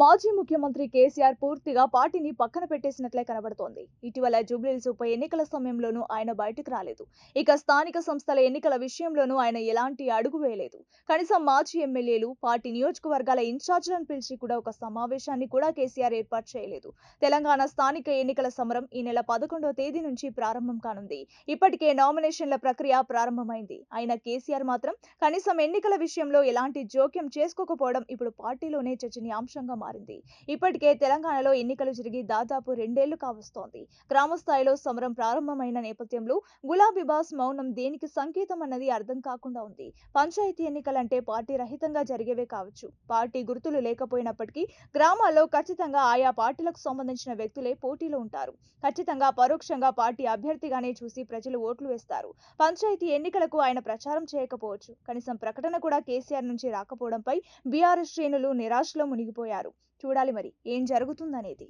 మాజీ ముఖ్యమంత్రి కేసీఆర్ పూర్తిగా పార్టీని పక్కన పెట్టేసినట్లే కనబడుతోంది. ఇటీవల జూబ్లీహిల్స్ ఉప ఎన్నికల సమయంలోనూ ఆయన బయటకు రాలేదు. ఇక స్థానిక సంస్థల ఎన్నికల విషయంలోనూ ఆయన ఎలాంటి అడుగు వేయలేదు. కనీసం మాజీ ఎమ్మెల్యేలు పార్టీ నియోజకవర్గాల ఇన్ఛార్జీలను పిలిచి కూడా ఒక సమావేశాన్ని కూడా కేసీఆర్ ఏర్పాటు చేయలేదు. తెలంగాణ స్థానిక ఎన్నికల సమరం ఈ నెల పదకొండవ తేదీ నుంచి ప్రారంభం కానుంది. ఇప్పటికే నామినేషన్ల ప్రక్రియ ప్రారంభమైంది. ఆయన కేసీఆర్ మాత్రం కనీసం ఎన్నికల విషయంలో ఎలాంటి జోక్యం చేసుకోకపోవడం ఇప్పుడు పార్టీలోనే చర్చనీయాంశంగా మారింది. ఇప్పటికే తెలంగాణలో ఎన్నికలు జరిగి దాదాపు రెండేళ్ళు కావస్తోంది. గ్రామ స్థాయిలో సమరం ప్రారంభమైన నేపథ్యంలో గులాబీబాస్ మౌనం దేనికి సంకేతం అన్నది అర్థం కాకుండా ఉంది. పంచాయతీ ఎన్నికలంటే పార్టీ రహితంగా జరిగేవే కావచ్చు. పార్టీ గుర్తులు లేకపోయినప్పటికీ గ్రామాల్లో ఖచ్చితంగా ఆయా పార్టీలకు సంబంధించిన వ్యక్తులే పోటీలో ఉంటారు. ఖచ్చితంగా పరోక్షంగా పార్టీ అభ్యర్థిగానే చూసి ప్రజలు ఓట్లు వేస్తారు. పంచాయతీ ఎన్నికలకు ఆయన ప్రచారం చేయకపోవచ్చు. కనీసం ప్రకటన కూడా కేసీఆర్ నుంచి రాకపోవడంపై బీఆర్ శ్రేణులు నిరాశలో మునిగిపోయారు. చూడాలి మరి. ఏం జరుగుతుందనేది.